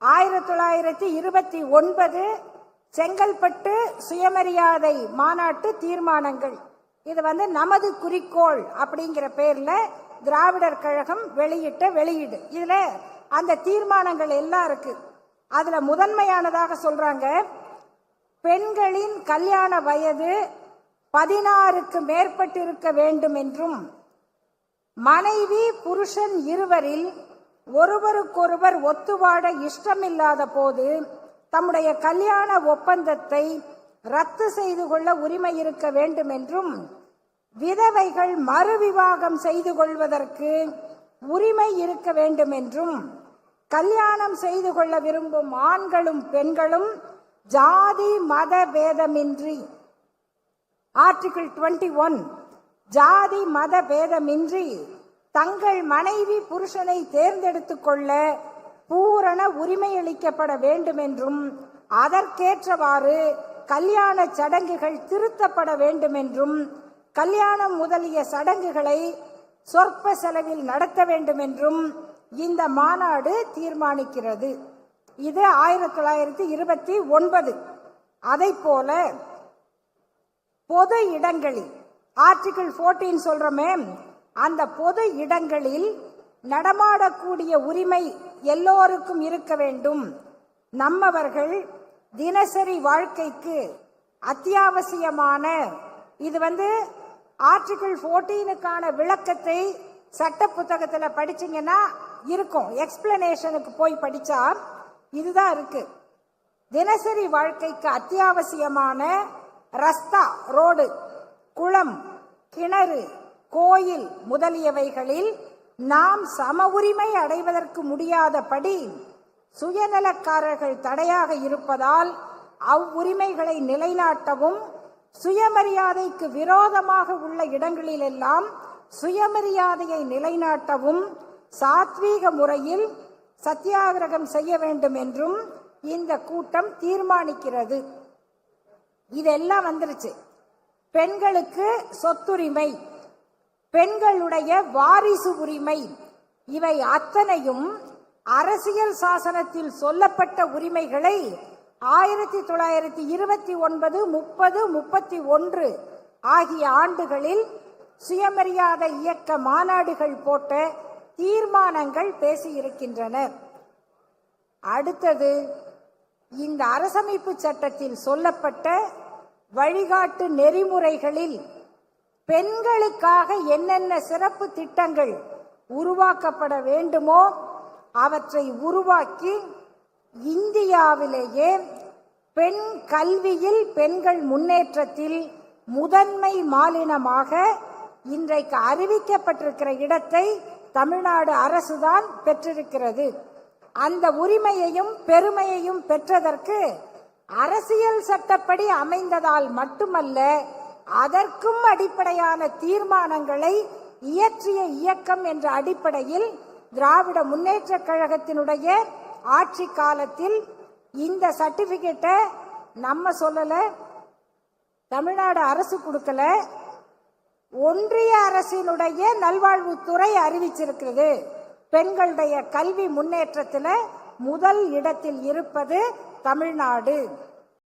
ஆயிரத்தி தொள்ளாயிரத்தி இருபத்தி ஒன்பது செங்கல்பட்டு சுயமரியாதை மாநாட்டு தீர்மானங்கள். இது வந்து நமது குறிக்கோள் அப்படிங்கிற பேர்ல திராவிடர் கழகம் வெளியிட்ட வெளியீடு. இதுல அந்த தீர்மானங்கள் எல்லாம் இருக்கு. அதுல முதன்மையானதாக சொல்றாங்க பெண்களின் கல்யாண வயது பதினாறுக்கு மேற்பட்டிருக்க வேண்டும் என்றும் மனைவி புருஷன் இருவரில் ஒருவருக்கொருவர் ஒத்துவாட இஷ்டமில்லாத போது தம்முடைய கல்யாண ஒப்பந்தத்தை ரத்து செய்து கொள்ள உரிமை இருக்க வேண்டும் என்றும் விதவைகள் மறுவிவாகம் செய்து கொள்வதற்கு உரிமை இருக்க வேண்டும் என்றும் கல்யாணம் செய்து கொள்ள விரும்பும் ஆண்களும் பெண்களும் ஜாதி மத பேதமின்றி. ஆர்டிகிள் டுவெண்ட்டி ஒன் ஜாதி மத பேதமின்றி தங்கள் மனைவி புருஷனை தேர்ந்தெடுத்துக் கொள்ள பூரண உரிமை அளிக்கப்பட வேண்டும் என்றும் அதற்கேற்றவாறு கல்யாண சடங்குகள் திருத்தப்பட வேண்டும் என்றும் கல்யாணம் முதலிய சடங்குகளை சொற்ப செலவில் நடத்த வேண்டும் என்றும் இந்த மாநாடு தீர்மானிக்கிறது. இது ஆயிரத்தி தொள்ளாயிரத்தி இருபத்தி ஒன்பது. அதை போல பொது இடங்களில் ஆர்டிகிள் ஃபோர்டீன் சொல்றமே அந்த பொது இடங்களில் நடமாடக்கூடிய உரிமை எல்லோருக்கும் இருக்க வேண்டும். நம்மவர்கள் தினசரி வாழ்க்கைக்கு அத்தியாவசியமான இது வந்து ஆர்டிகிள் 14க்கான விளக்கத்தை சட்ட புத்தகத்தில் படிச்சீங்கன்னா இருக்கும். எக்ஸ்பிளனேஷனுக்கு போய் படித்தா இதுதான் இருக்கு. தினசரி வாழ்க்கைக்கு அத்தியாவசியமான ரஸ்தா ரோடு குளம் கிணறு கோயில் முதலியவைகளில் நாம் சம உரிமை அடைவதற்கு முடியாதபடி சுயநலக்காரர்கள் தடையாக இருப்பதால் அவ்வுரிமைகளை நிலைநாட்டவும் சுயமரியாதைக்கு விரோதமாக உள்ள இடங்களிலெல்லாம் சுயமரியாதையை நிலைநாட்டவும் சாத்வீக முறையில் சத்தியாகிரகம் செய்ய வேண்டும் என்றும் இந்த கூட்டம் தீர்மானிக்கிறது. இதெல்லாம் வந்துருச்சு. பெண்களுக்கு சொத்துரிமை பெண்களுடைய வாரிசு உரிமை. இவை அத்தனையும் அரசியல் சாசனத்தில் சொல்லப்பட்ட உரிமைகளை ஆயிரத்தி தொள்ளாயிரத்தி இருபத்தி ஒன்பது முப்பது முப்பத்தி ஒன்று ஆகிய ஆண்டுகளில் சுயமரியாதை இயக்க மாநாடுகள் போட்ட தீர்மானங்கள் பேசியிருக்கின்றன. அடுத்தது இந்த அரசமைப்பு சட்டத்தில் சொல்லப்பட்ட வழிகாட்டு நெறிமுறைகளில் பெண்களுக்காக என்னென்ன சிறப்பு திட்டங்கள் உருவாக்கப்பட வேண்டுமோ அவற்றை உருவாக்கி இந்தியாவிலேயே பெண் கல்வியில் பெண்கள் முன்னேற்றத்தில் முதன்மை மாநிலமாக இன்றைக்கு அறிவிக்கப்பட்டிருக்கிற இடத்தை தமிழ்நாடு அரசுதான் பெற்றிருக்கிறது. அந்த உரிமையையும் பெருமையையும் பெற்றதற்கு அரசியல் சட்டப்படி அமைந்ததால் மட்டுமல்ல அதற்கும் அடிப்படையான தீர்மானங்களை இயற்றிய இயக்கம் என்ற அடிப்படையில் திராவிட முன்னேற்ற கழகத்தினுடைய ஆட்சி காலத்தில் இந்த சர்டிபிகேட்டை நம்ம சொல்லல தமிழ்நாடு அரசு கொடுக்கல ஒன்றிய அரசினுடைய நல்வாழ்வுத்துறை அறிவிச்சிருக்கிறது. பெண்களுடைய கல்வி முன்னேற்றத்தில் முதல் இடத்தில் இருப்பது தமிழ்நாடு.